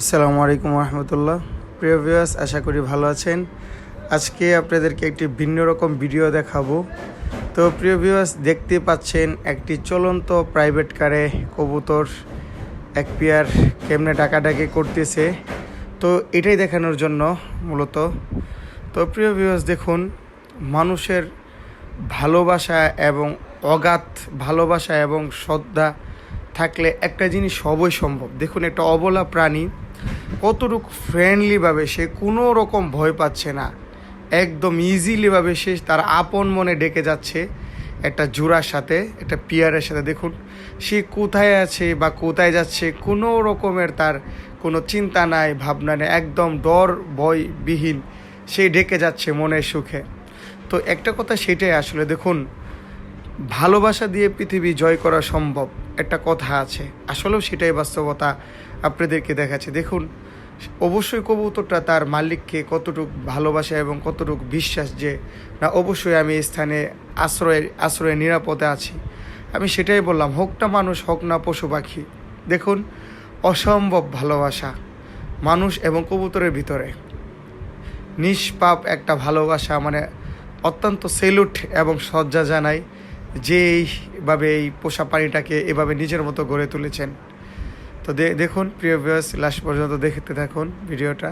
আসসালামু আলাইকুম রহমতুল্লাহ। প্রিয় ভিউয়ার্স আশা করি ভালো আছেন। আজকে আপনাদেরকে একটি ভিন্ন রকম ভিডিও দেখাবো। তো প্রিয় ভিউয়ার্স দেখতে পাচ্ছেন একটি চলন্ত প্রাইভেট কারে কবুতর এক পেয়ার কেমনে ডাকাডাকি করতেছে। তো এটাই দেখানোর জন্য মূলত। তো প্রিয় ভিউয়ার্স দেখুন, মানুষের ভালোবাসা এবং অগাধ ভালোবাসা এবং শ্রদ্ধা থাকলে একটা জিনিস সবই সম্ভব। দেখুন, একটা অবলা প্রাণী কতটুকু ফ্রেন্ডলিভাবে সে কোনো রকম ভয় পাচ্ছে না। একদম ইজিলিভাবে সে তার আপন মনে ডেকে যাচ্ছে একটা জোড়ার সাথে, একটা পিয়ারের সাথে। দেখুন, সে কোথায় আছে বা কোথায় যাচ্ছে কোনো রকমের তার কোনো চিন্তা নাই, ভাবনা নেই, একদম ডর ভয়বিহীন সে ডেকে যাচ্ছে মনের সুখে। তো একটা কথা সেটাই আসলে, দেখুন, ভালোবাসা দিয়ে পৃথিবী জয় করা সম্ভব। একটা কথা আছে। আসলেও সেটাই বাস্তবতা আপনাদেরকে দেখাচ্ছে। দেখুন, অবশ্যই কবুতরটা তার মালিককে কতটুক ভালোবাসা এবং কতটুক বিশ্বাস যে, না, অবশ্যই আমি এই স্থানে আশ্রয়ে আশ্রয়ে নিরাপদে আছি। আমি সেটাই বললাম, হোক না মানুষ, হোক না পশু পাখি, দেখুন, অসম্ভব ভালোবাসা মানুষ এবং কবুতরের ভিতরে। নিষ্পাপ একটা ভালোবাসা মানে অত্যন্ত সেলুট এবং শ্রদ্ধা জানাই যে এইভাবে এই পোষা প্রাণীটাকে এভাবে নিজের মতো গড়ে তুলেছেন। তো দেখুন প্রিয় ভিউয়ার্স লাস্ট পর্যন্ত দেখতে থাকুন ভিডিওটা।